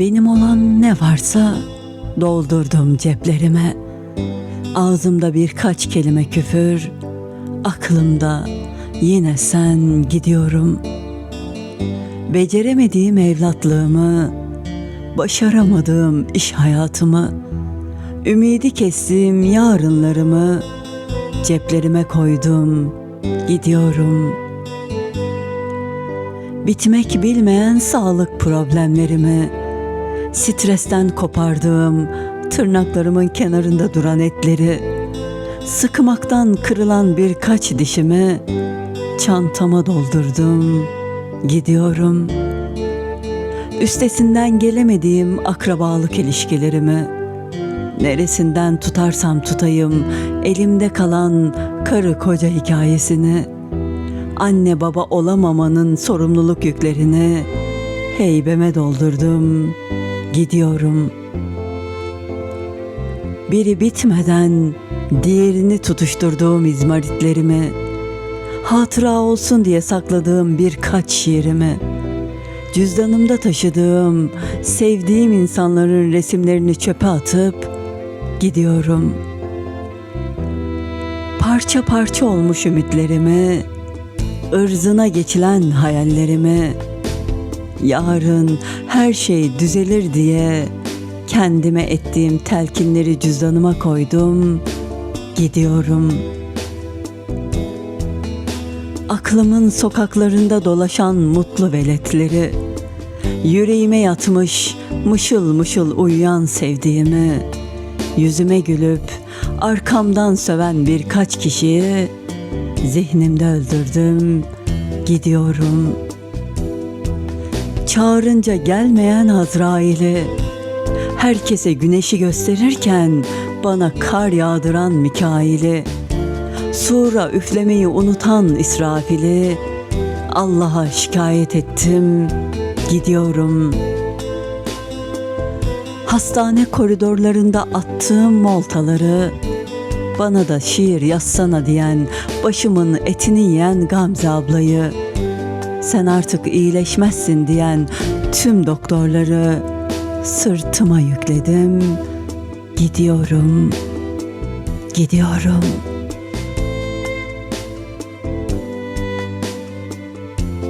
Benim olan ne varsa doldurdum ceplerime. Ağzımda birkaç kelime küfür, aklımda yine sen gidiyorum. Beceremediğim evlatlığımı, başaramadığım iş hayatımı, ümidi kestiğim yarınlarımı ceplerime koydum, gidiyorum. Bitmek bilmeyen sağlık problemlerimi, stresten kopardığım tırnaklarımın kenarında duran etleri, sıkmaktan kırılan birkaç dişimi çantama doldurdum, gidiyorum. Üstesinden gelemediğim akrabalık ilişkilerimi, neresinden tutarsam tutayım elimde kalan karı koca hikayesini, anne baba olamamanın sorumluluk yüklerini heybeme doldurdum, gidiyorum. Biri bitmeden diğerini tutuşturduğum izmaritlerimi, hatıra olsun diye sakladığım birkaç şiirimi, cüzdanımda taşıdığım, sevdiğim insanların resimlerini çöpe atıp gidiyorum. Parça parça olmuş ümitlerimi, ırzına geçilen hayallerimi, yarın her şey düzelir diye kendime ettiğim telkinleri cüzdanıma koydum, gidiyorum. Aklımın sokaklarında dolaşan mutlu veletleri, yüreğime yatmış mışıl mışıl uyuyan sevdiğimi, yüzüme gülüp arkamdan söven birkaç kişiyi zihnimde öldürdüm, gidiyorum. Çağırınca gelmeyen Azrail'i, herkese güneşi gösterirken bana kar yağdıran Mikail'i, sura üflemeyi unutan İsrafil'i, Allah'a şikayet ettim, gidiyorum. Hastane koridorlarında attığım moltaları, bana da şiir yazsana diyen, başımın etini yiyen Gamze ablayı, sen artık iyileşmezsin diyen tüm doktorları sırtıma yükledim. Gidiyorum, gidiyorum.